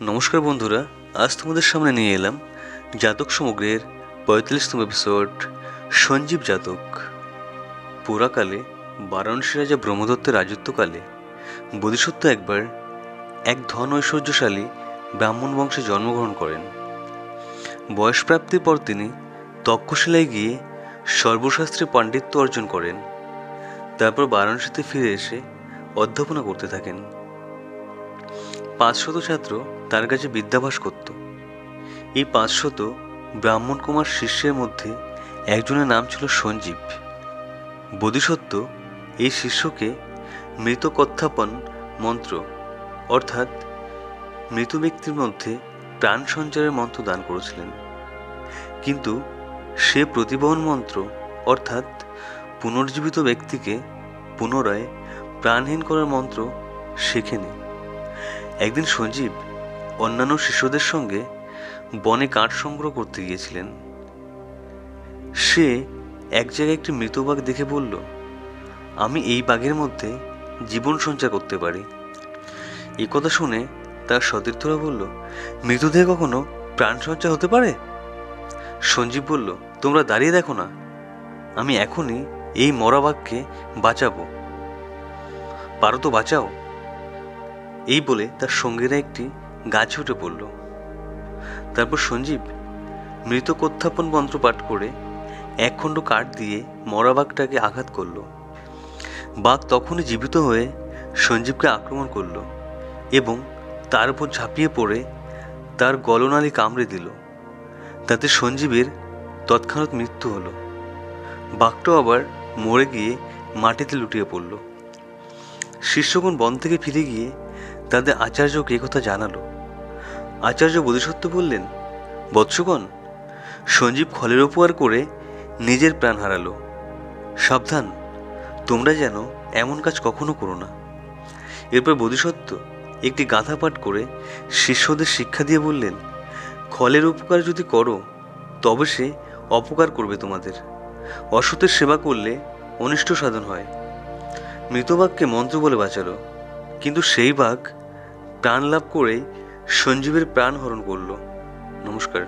নমস্কার বন্ধুরা, আজ তোমাদের সামনে নিয়ে এলাম জাতক সমগ্রের পঁয়তাল্লিশতম এপিসোড সঞ্জীব জাতক। পুরাকালে বারাণসী রাজা ব্রহ্মদত্তের রাজত্বকালে বোধিসত্ত্ব একবার এক ধন ঐশ্বর্যশালী ব্রাহ্মণ বংশে জন্মগ্রহণ করেন। বয়সপ্রাপ্তির পর তিনি তক্ষশিলায় গিয়ে সর্বশাস্ত্রে পাণ্ডিত্য অর্জন করেন। তারপর বারাণসীতে ফিরে এসে অধ্যাপনা করতে থাকেন। পাঁচশত ছাত্র তার কাছে বিদ্যাভাস করত। এই পাঁচশত ব্রাহ্মণ কুমার শিষ্যের মধ্যে একজনের নাম ছিল সঞ্জীব। বোধিসত্ত্ব এই শিষ্যকে মৃত কত্থাপন মন্ত্র, অর্থাৎ মৃত ব্যক্তির মধ্যে প্রাণ সঞ্চারের মন্ত্র দান করেছিলেন। কিন্তু সে প্রতিবহন মন্ত্র, অর্থাৎ পুনর্জীবিত ব্যক্তিকে পুনরায় প্রাণহীন করার মন্ত্র শেখেনি। একদিন সঞ্জীব অন্যান্য শিশুদের সঙ্গে বনে কাঠ সংগ্রহ করতে গিয়েছিলেন। সে এক জায়গায় একটি মৃত বাঘ দেখে বলল, আমি এই বাঘের মধ্যে জীবন সঞ্চার করতে পারি। এই কথা শুনে তার সতীর্থরা বলল, মৃতদেহ কখনো প্রাণ সঞ্চার হতে পারে? সঞ্জীব বলল, তোমরা দাঁড়িয়ে দেখো না। আমি এখনই এই মরা বাঘকে বাঁচাবো। পারো তো বাঁচাও। এই বলে তার সঙ্গীরা একটি গাছ উঠে পড়ল। তারপর সঞ্জীব মৃত কোত্থাপন মন্ত্র পাঠ করে একখণ্ড কাঠ দিয়ে মরা বাঘটাকে আঘাত করল। বাঘ তখনই জীবিত হয়ে সঞ্জীবকে আক্রমণ করল এবং তার উপর ঝাঁপিয়ে পড়ে তার গলনালি কামড়ে দিল। তাতে সঞ্জীবের তৎক্ষণাৎ মৃত্যু হলো। বাঘটাও আবার মরে গিয়ে মাটিতে লুটিয়ে পড়ল। শিষ্যগণ বন থেকে ফিরে গিয়ে তাদের আচার্যকে কথা জানালো। আচার্য বোধিসত্ত্ব বললেন, বৎসগণ, সঞ্জীব খলের উপহার করে নিজের প্রাণ হারালো। সাবধান, তোমরা যেন এমন কাজ কখনো করো না। এরপর বোধিসত্ত্ব একটি গাথা পাঠ করে শিষ্যদের শিক্ষা দিয়ে বললেন, খলের উপকার যদি করো, তবে সে অপকার করবে তোমাদের। অসতের সেবা করলে অনিষ্ট সাধন হয়। মৃতবাঘকে মন্ত্র বলে বাঁচালো, কিন্তু সেই বাঘ প্রাণ লাভ করে সঞ্জীবের প্রাণ হরণ করল। নমস্কার।